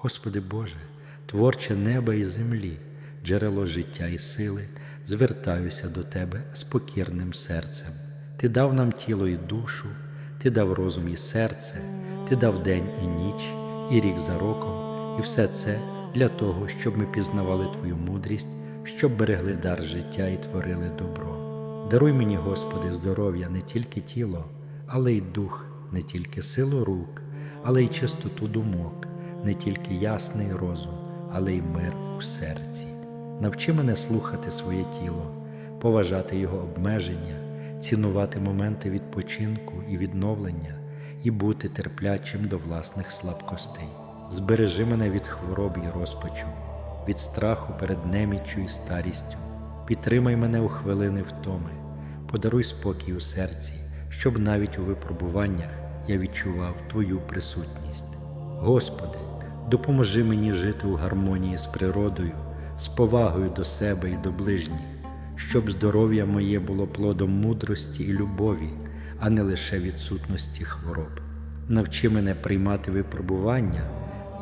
Господи Боже, творче неба і землі, джерело життя і сили, звертаюся до Тебе з покірним серцем. Ти дав нам тіло і душу, Ти дав розум і серце, Ти дав день і ніч, і рік за роком, і все це для того, щоб ми пізнавали Твою мудрість, щоб берегли дар життя і творили добро. Даруй мені, Господи, здоров'я не тільки тіло, але й дух, не тільки силу рук, але й чистоту думок, не тільки ясний розум, але й мир у серці. Навчи мене слухати своє тіло, поважати його обмеження, цінувати моменти відпочинку і відновлення і бути терплячим до власних слабкостей. Збережи мене від хвороб і розпачу, від страху перед неміччю і старістю. Підтримай мене у хвилини втоми, подаруй спокій у серці, щоб навіть у випробуваннях я відчував Твою присутність. Господи, допоможи мені жити у гармонії з природою, з повагою до себе і до ближніх, щоб здоров'я моє було плодом мудрості і любові, а не лише відсутності хвороб. Навчи мене приймати випробування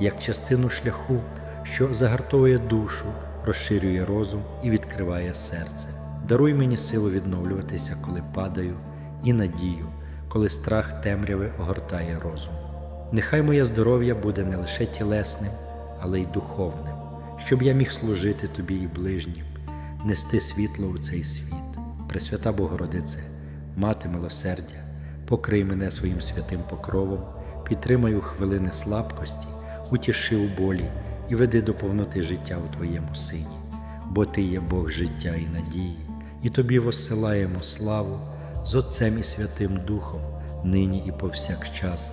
як частину шляху, що загартовує душу, розширює розум і відкриває серце. Даруй мені силу відновлюватися, коли падаю, і надію, коли страх темряви огортає розум. Нехай моє здоров'я буде не лише тілесним, але й духовним, щоб я міг служити тобі і ближнім, нести світло у цей світ. Пресвята Богородице, мати милосердя, покрий мене своїм святим покровом, підтримай у хвилини слабкості, утіши у болі і веди до повноти життя у Твоєму Сині, бо Ти є Бог життя і надії, і Тобі воссилаємо славу з Отцем і Святим Духом, нині і повсякчас,